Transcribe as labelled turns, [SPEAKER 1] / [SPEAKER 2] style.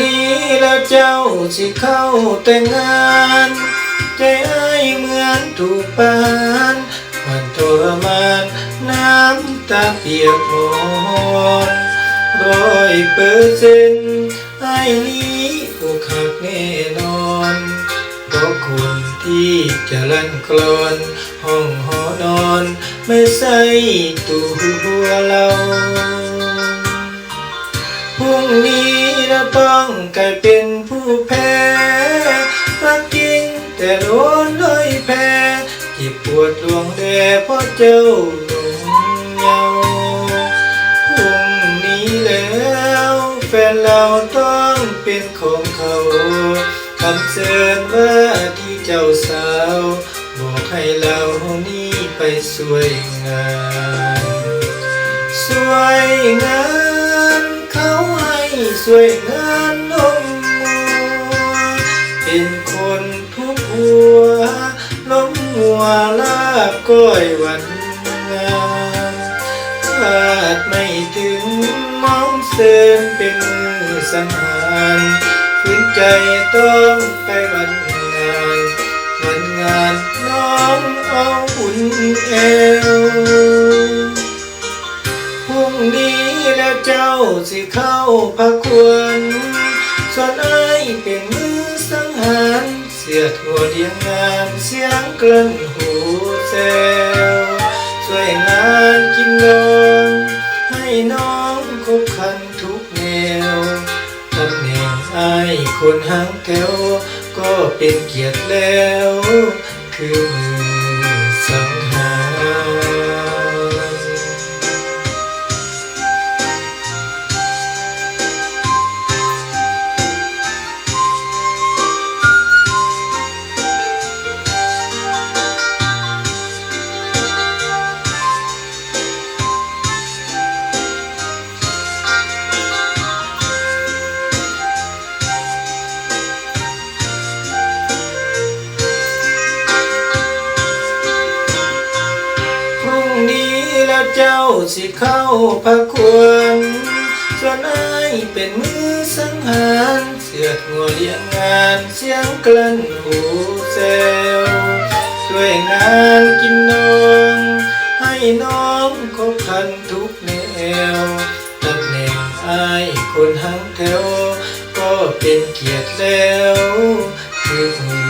[SPEAKER 1] นี้แล้วเจ้าสิเข้าแต่งงาน ใจอ้ายเหมือนถูกปานมันทรมานน้ำตาเปียกหมอนร้อยเปอร์เซ็นต์ไอ้นี้ผูกหักแน่นอนเพราะคนที่จะลั่นกลอน ห้องหอนอน ไม่ใช่ตัว วดดวงแด่เพราะเจ้าหนุ่มเยาวพรุ่งนี้แล้ว แฟนเราต้องเป็นของเขาคำเชิญว่าที่เจ้าสาว บอกให้เรานี้ไปสวยงามสวยงามเขาให้สวยงามนมมัวเป็นคนทุกหัว มหัวลาบก้อยวันงามคาดไม่ถึงมองเสินเป็นมือสังหารฝืนใจต้องไปวันงานวันงานน้องเอาอุ่นเอวพรุ่งนี้แล้วเจ้าสิเข้าพักควรส่วนไอ้เป็นมือ สียทัวเดียงงานเสียงกลั่นหูเซลช่วยงานกินนอนให้น้องคบคันทุกแนวตำแหน่งไอ้คนหางแถวก็เป็นเกียรติแล้ว คือมือ เจ้าสิเข้าพักควรส่วนไอเป็นมือสังหารเสียดหัวเลี้ยงงานเสียงกลั่นหูแซวช่วยงานกินนองให้น้องคบคันทุกแนวตำแหน่งไอคนหางแถว ก็เป็นเกียรติแล้วคือ